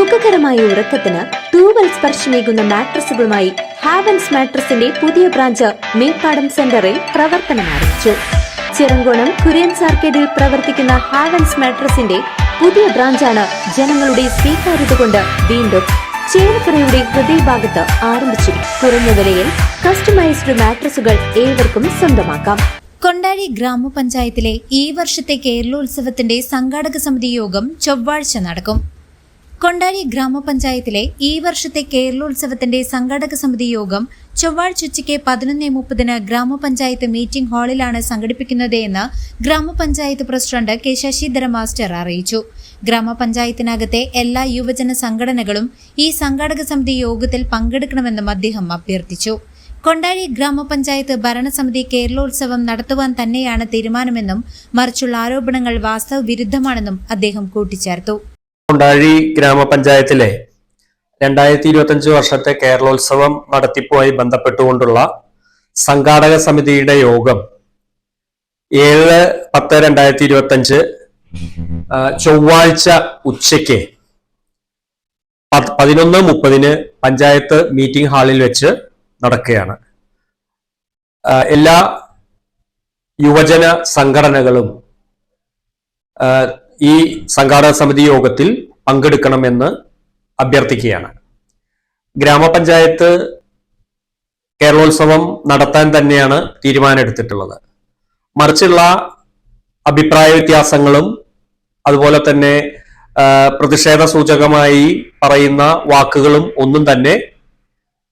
സുഖകരമായ ഉറക്കത്തിന് തൂവൽ സ്പർശമേകുന്ന മാട്രസുകളുമായി ഹാവൻസ് മാട്രസിന്റെ പുതിയ ബ്രാഞ്ച് മേപ്പാടം സെന്ററിൽ പ്രവർത്തനം ആരംഭിച്ചു. ചിറങ്കോണം കുര്യൻസ് ആർക്കേഡിൽ പ്രവർത്തിക്കുന്ന ഹാവൻസ് മാട്രസിന്റെ പുതിയ ബ്രാഞ്ചാണ് ജനങ്ങളുടെ സ്വീകാര്യത കൊണ്ട് വീണ്ടും ചേലക്കരയുടെ ഹൃദയഭാഗത്ത് ആരംഭിച്ചു കുറഞ്ഞ വിലയിൽ കസ്റ്റമൈസ്ഡ് മാട്രസുകൾ ഏവർക്കും സ്വന്തമാക്കാം. കൊണ്ടാഴി ഗ്രാമപഞ്ചായത്തിലെ ഈ വർഷത്തെ കേരളോത്സവത്തിന്റെ സംഘാടക സമിതി യോഗം ചൊവ്വാഴ്ച നടക്കും. കൊണ്ടാഴി ഗ്രാമപഞ്ചായത്തിലെ ഈ വർഷത്തെ കേരളോത്സവത്തിന്റെ സംഘാടക സമിതി യോഗം ചൊവ്വാഴ്ച ഉച്ചയ്ക്ക് പതിനൊന്ന് മുപ്പതിന് ഗ്രാമപഞ്ചായത്ത് മീറ്റിംഗ് ഹാളിലാണ് സംഘടിപ്പിക്കുന്നത് എന്ന് ഗ്രാമപഞ്ചായത്ത് പ്രസിഡന്റ് കെ ശശിധര മാസ്റ്റർ അറിയിച്ചു. ഗ്രാമപഞ്ചായത്തിനകത്തെ എല്ലാ യുവജന സംഘടനകളും ഈ സംഘാടക സമിതി യോഗത്തിൽ പങ്കെടുക്കണമെന്നും അദ്ദേഹം അഭ്യർത്ഥിച്ചു. കൊണ്ടാഴി ഗ്രാമപഞ്ചായത്ത് ഭരണസമിതി കേരളോത്സവം നടത്തുവാൻ തന്നെയാണ് തീരുമാനമെന്നും മറിച്ചുള്ള ആരോപണങ്ങൾ വാസ്തവ വിരുദ്ധമാണെന്നും അദ്ദേഹം കൂട്ടിച്ചേർത്തു. കൊണ്ടാഴി ഗ്രാമപഞ്ചായത്തിലെ രണ്ടായിരത്തി ഇരുപത്തി അഞ്ച് വർഷത്തെ കേരളോത്സവം നടത്തിപ്പുമായി ബന്ധപ്പെട്ടുകൊണ്ടുള്ള സംഘാടക സമിതിയുടെ യോഗം ഏഴ് പത്ത് രണ്ടായിരത്തി ഇരുപത്തി അഞ്ച് ചൊവ്വാഴ്ച ഉച്ചയ്ക്ക് പതിനൊന്ന് മുപ്പതിന് പഞ്ചായത്ത് മീറ്റിംഗ് ഹാളിൽ വെച്ച് നടക്കുകയാണ്. എല്ലാ യുവജന സംഘടനകളും ഈ സംഘാടക സമിതി യോഗത്തിൽ പങ്കെടുക്കണമെന്ന് അഭ്യർത്ഥിക്കുകയാണ്. ഗ്രാമപഞ്ചായത്ത് കേരളോത്സവം നടത്താൻ തന്നെയാണ് തീരുമാനമെടുത്തിട്ടുള്ളത്. മറിച്ചുള്ള അഭിപ്രായ വ്യത്യാസങ്ങളും അതുപോലെ തന്നെ പ്രതിഷേധ സൂചകമായി പറയുന്ന വാക്കുകളും ഒന്നും തന്നെ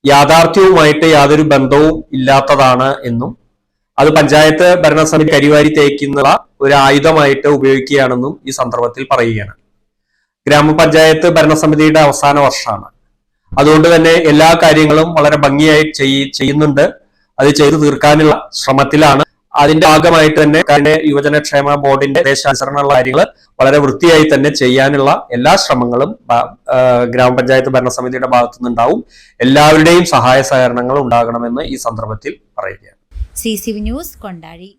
യാഥാർത്ഥ്യവുമായിട്ട് യാതൊരു ബന്ധവും ഇല്ലാത്തതാണ് എന്നും അത് പഞ്ചായത്ത് ഭരണസമിതി കരിവാരി തേക്കുന്ന ഒരു ആയുധമായിട്ട് ഉപയോഗിക്കുകയാണെന്നും ഈ സന്ദർഭത്തിൽ പറയുകയാണ്. ഗ്രാമപഞ്ചായത്ത് ഭരണസമിതിയുടെ അവസാന വർഷമാണ്. അതുകൊണ്ട് തന്നെ എല്ലാ കാര്യങ്ങളും വളരെ ഭംഗിയായി ചെയ്- ചെയ്യുന്നുണ്ട്. അത് ചെയ്തു തീർക്കാനുള്ള ശ്രമത്തിലാണ്. അതിന്റെ ഭാഗമായിട്ട് തന്നെ കഴിഞ്ഞ യുവജനക്ഷേമ ബോർഡിന്റെ ദേശാനുസരണമുള്ള കാര്യങ്ങൾ വളരെ വൃത്തിയായി തന്നെ ചെയ്യാനുള്ള എല്ലാ ശ്രമങ്ങളും ഗ്രാമപഞ്ചായത്ത് ഭരണസമിതിയുടെ ഭാഗത്തു നിന്നുണ്ടാവും എല്ലാവരുടെയും സഹായ സഹകരണങ്ങൾ ഉണ്ടാകണമെന്ന് ഈ സന്ദർഭത്തിൽ പറയുകയാണ്. C C news Kondazhi.